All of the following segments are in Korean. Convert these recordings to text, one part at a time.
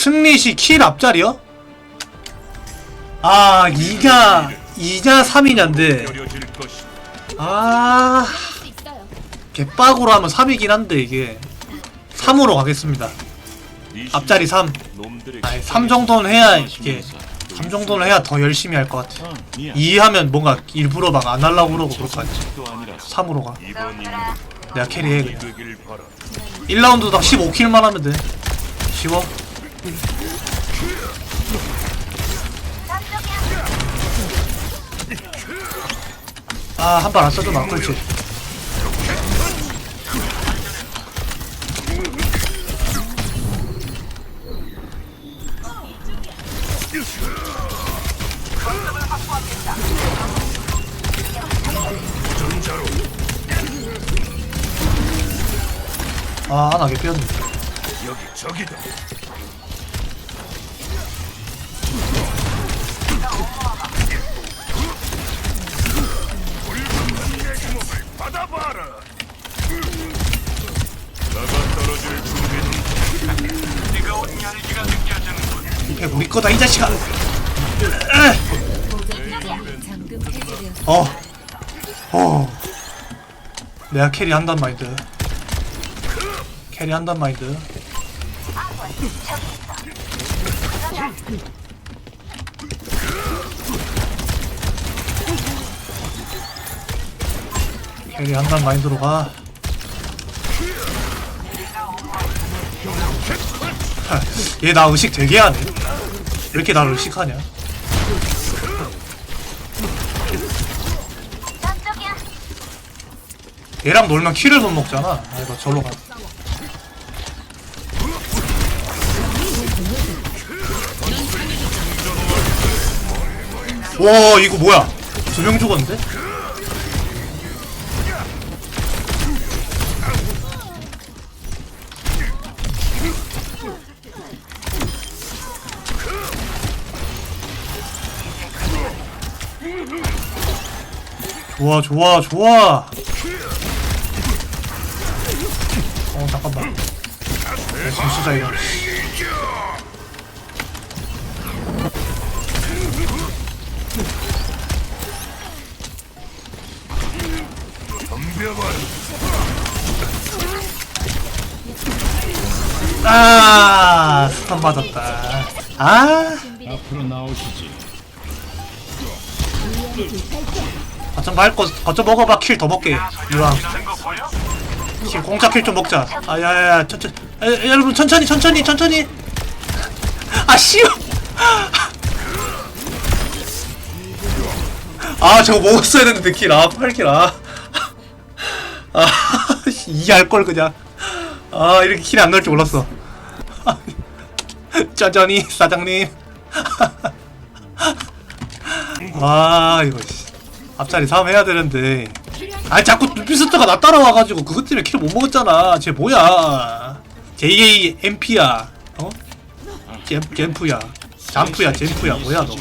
승리시 킬 앞자리요? 아 2냐 2냐 3이냐인데. 려질 것이 아. 개빡으로 하면 3이긴 한데 이게. 3으로 가겠습니다. 앞자리 3 놈들의 아니 3 정도는 해야 이게 3 정도는 해야 더 열심히 할 것 같아 2 하면 뭔가 일부러 막 안 하려고 그러고 그럴 것 같아 또 아니라 3으로 가. 내가 캐리해 그냥. 되길 바라 1라운드 딱 15킬만 하면 돼. 쉬워 아 한 발 안 써도 막 그렇지. 아 하나 개삐었네. 여기 저기다 이게 우리 거다 이 자식아 어. 어. 내가 캐리 한단 마인드. 캐리 한단 마인드. 캐리 한단 마인드로 가. 얘 나 의식 되게 하네. 왜 이렇게 나를 의식하냐? 얘랑 놀면 키를 못 먹잖아. 아, 이거 절로 가. 와, 이거 뭐야? 두 명 죽었는데? 좋아, 좋아, 좋아. 어 잠깐만 잠시자 이거 아 스턴 받았다 아 앞으로 나오시지. 거점 밟고 거점 먹어봐. 킬 더 먹게 유랑 킬 공짜 킬 좀 먹자. 아야야야 천천히 에, 에, 여러분 천천히 천천히 천천히. 아 씨발 아 저거 먹었어야 됐는데 킬아 8킬 아. 아, 이게 할걸 그냥. 아 이렇게 킬이 안 나올 줄 몰랐어. 천천히 사장님. 아 이거 씨. 앞자리 3 해야 되는데. 아니 자꾸 루피스터가 나 따라와가지고 그것 때문에 킬못 먹었잖아. 쟤 뭐야? JAMP야. 어? 잼, 잼프야. 잠프야 잼프야. 뭐야 너?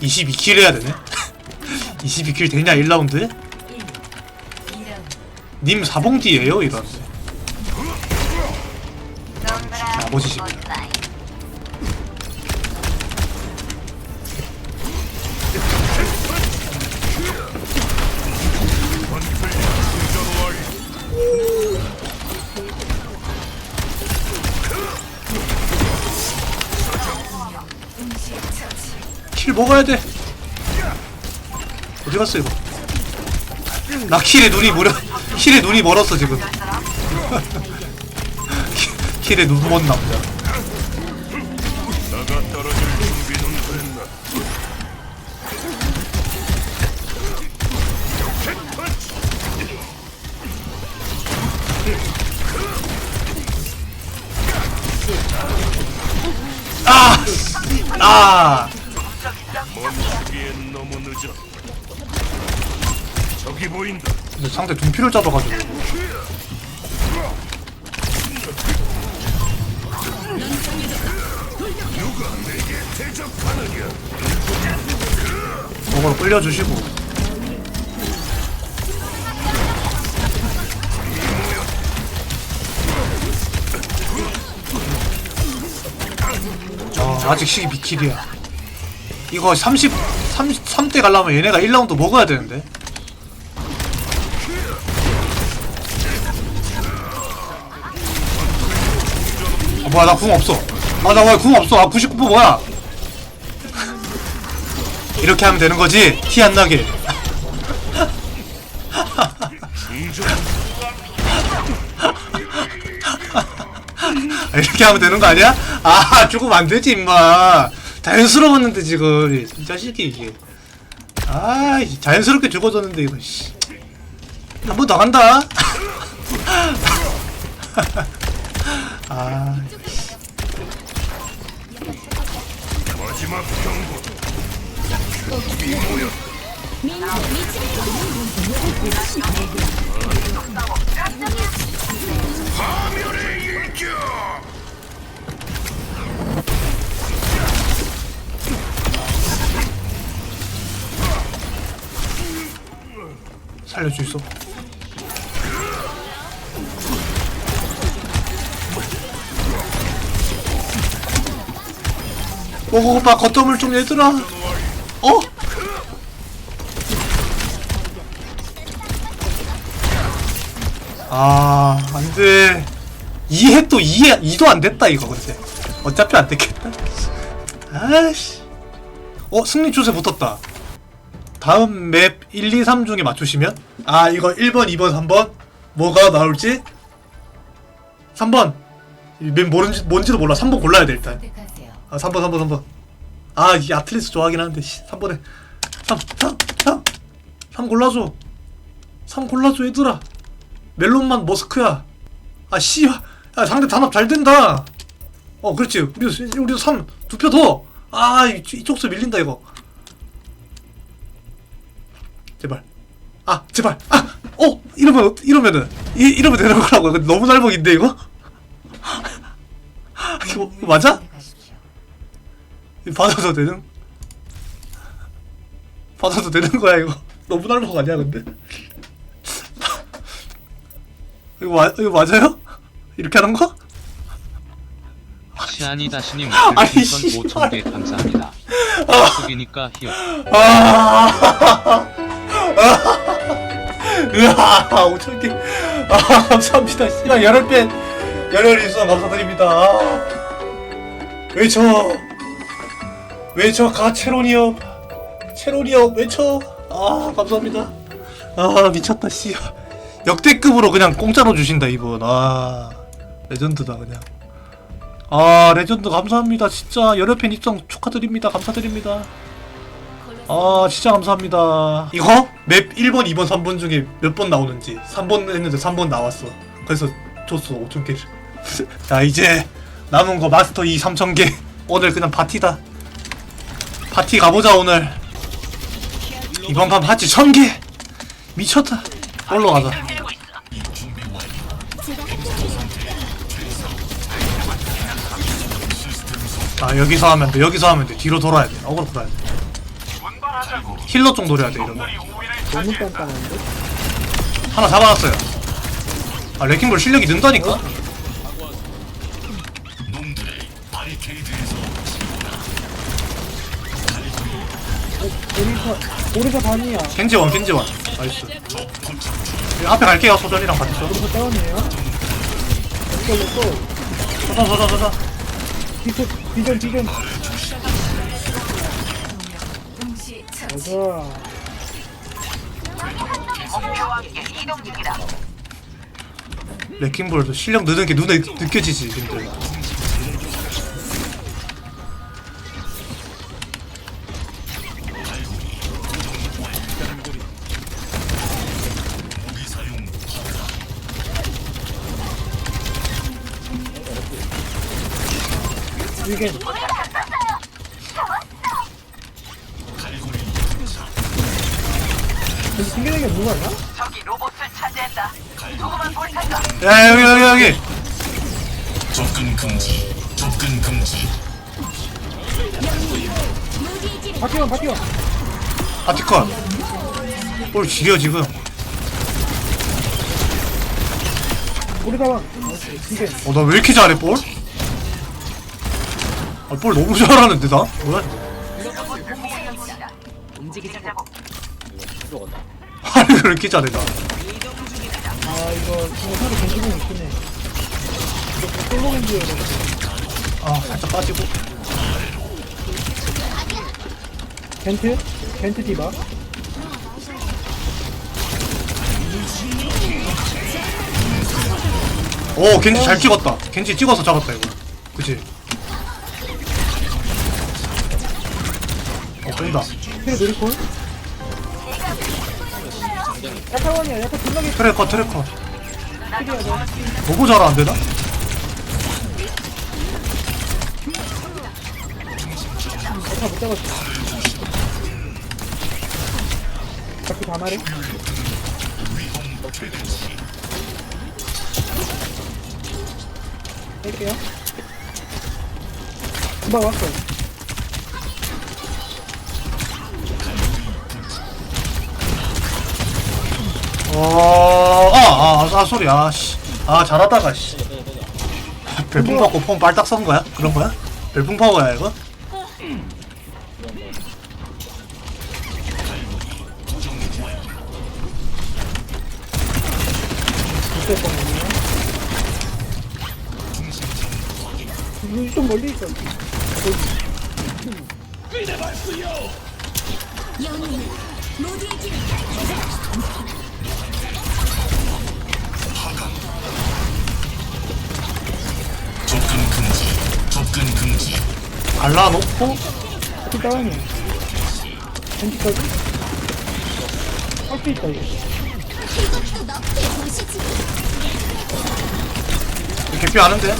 22킬 해야 되네? 22킬 되냐 1라운드? 님 사봉디에요 이러는데 아버지십니다 먹어야 돼. 어디 갔어 이거? 나 킬에 눈이 무려 킬에 눈이 멀었어 지금. 킬- 킬에 눈먼 남자. 아, 아, 상대 둔피를 잡아가지고. 저걸 끌려주시고. 아직 시기 비킬이야 이거 30 33대 가려면 얘네가 1라운드 먹어야 되는데 뭐야 나 궁 없어. 아나왜궁 없어? 아 99% 뭐야? 이렇게 하면 되는 거지? 티 안 나게. 중전 이렇게 하면 되는 거 아니야? 아 죽으면 안 되지 임마. 자연스러웠는데 지금. 이 자식이 이게. 아이 자연스럽게 죽어줬는데 이거 한번 더 간다 아. 마지막 파멸의 일격 살려줄 수 있어 오고 오빠 겉점을 좀 얘들아. 어? 아 안 돼. 이해 또 이해 이도 안 됐다 이거 근데. 어차피 안 됐겠다. 아씨. 어 승리 추세 붙었다. 다음 맵 1, 2, 3 중에 맞추시면 아 이거 1번, 2번, 3번? 뭐가 나올지? 3번. 맵 뭔지, 뭔지도 몰라. 3번 골라야 돼 일단. 아 3번 3번 3번. 아이 아틀리스 좋아하긴 하는데 씨, 3번에. 3 3 3 3 골라줘. 3 골라줘 얘들아. 멜론만 머스크야. 아 씨야. 야, 상대 단합 잘 된다. 어 그렇지. 우리 우리도 3두 표 더. 아 이쪽 수 밀린다 이거. 제발. 아 제발. 아어 이러면 이러면은. 이, 이러면 되는 거라고 너무 날먹인데 이거, 이거 맞아? 받아도 되는? 받아도 되는 거야 이거 너무 날먹 아니야 근데? 이거 마, 이거 맞아요? 이렇게 하는 거? 시안이 다시님 아이, 별풍선 씨발. 5,000개 감사합니다. 속이니까 히어. 아, 으아, 5천 개. 아, 감사합니다. 씨발 열혈 팬, 열혈 일수원 감사드립니다. 아. 외쳐, 외쳐 가 체로니업, 체로니업 외쳐. 아, 감사합니다. 아, 미쳤다 씨. 역대급으로 그냥 공짜로 주신다 이분. 아, 레전드다 그냥. 아, 레전드 감사합니다. 진짜 열혈 팬 입성 축하드립니다. 감사드립니다. 아 진짜 감사합니다 이거 맵 1번 2번 3번 중에 몇 번 나오는지 3번 했는데 3번 나왔어 그래서 줬어 5천개 자 이제 남은 거 마스터 2 3000개 오늘 그냥 파티다 파티 가보자 오늘. 이번 판 파티 1000개 미쳤다. 올라가자. 아 여기서 하면 돼 여기서 하면 돼. 뒤로 돌아야 돼. 어그로 풀어야 돼. 힐러 쪽 노려야 돼 이러면. 너무 딴딴한데? 하나 잡아놨어요. 아 레킹볼 실력이 는다니까 오리사 오리사 반이야. 겐지원 겐지원 나이스 여기 앞에 갈게요 소전이랑 같이 죠 오리사 다운이에요. 이걸로 또 소전 소전 소전 비전 비전 비전. 맞아. 레킹볼도 실력 느는 게 눈에 느껴지지 근데 이게 튕기는 게 누가 나? 야 여기 여기 여기 바뀌어 바뀌어. 아티컷 볼 지려 지금 오리사 반. 이게 어나 왜 이렇게 잘해 볼? 아, 볼 너무 잘하는데 나? 뭐야? 들어간다. 아니 왜 이렇게 잘해 나? 아 이거 지금 서로 겐지공 있긴 해. 이거 꼴로 겐지여야 돼. 아 살짝 빠지고. 겐트? 겐트 디바? 오 겐지 잘 찍었다. 겐지 찍어서 잡았다 이거. 그치? 다. 야타원이야 야타 존나게 트래커 트래커. 트레야 돼. 너무 잘하는데 나? 야타 못 잡았어. 자꾸 다 말해. 할게요. 금방 왔어. 어, 아, 아, 아, 소리, 아, 씨. 아, 잘하다가, 씨. 별풍 받고 폼 빨딱 쏜 거야? 그런 거야? 별풍 파워야, 이거? 좀 멀리 있어. 갈라놓고, 어떻게 따라하냐? 현지까지? 할 수 있다, 이거. 개피 하는데?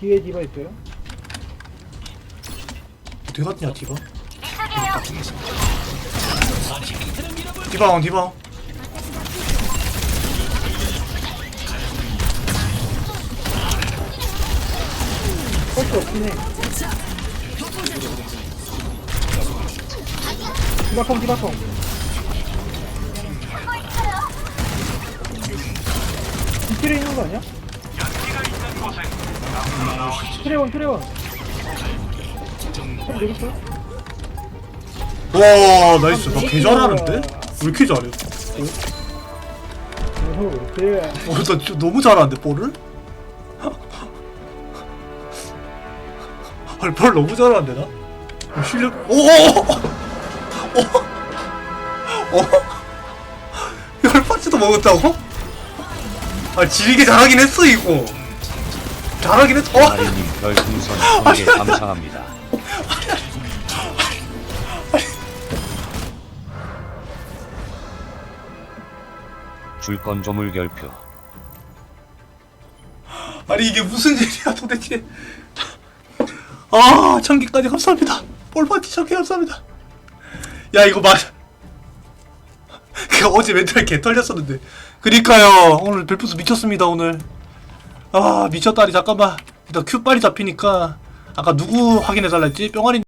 뒤에 디바 있어요? 어디 갔냐, 디바? 디바 온, 디바온. 할수 없긴 해. 디바콩, 디바콩. 뒷길에 있는 거 아니야? 트레원, 트레원. 형, 여기 있어? 와, 나이스. 나 개 잘하는데? 왜 이렇게 잘해? 오, 예. 어, 나 진짜 너무 잘하는데, 볼을? 아니, 볼 너무 잘하는데, 나? 어, 실력, 오! 오! 오! 어? 이걸 파츠도 먹었다고? 아, 지리게 잘하긴 했어, 이거. 잘하긴 했어. 어? 아리님 별풍선 10개 감사합니다. 줄 건 조물 결표. 아니, 이게 무슨 일이야, 도대체. 아, 천개까지 감사합니다. 볼 파티 천개 감사합니다. 야, 이거 맞아. 그 어제 멘탈 개 털렸었는데. 그니까요. 오늘 별풍수 미쳤습니다, 오늘. 아, 미쳤다니, 잠깐만. 일단 큐 빨리 잡히니까. 아까 누구 확인해달라 했지? 뿅아리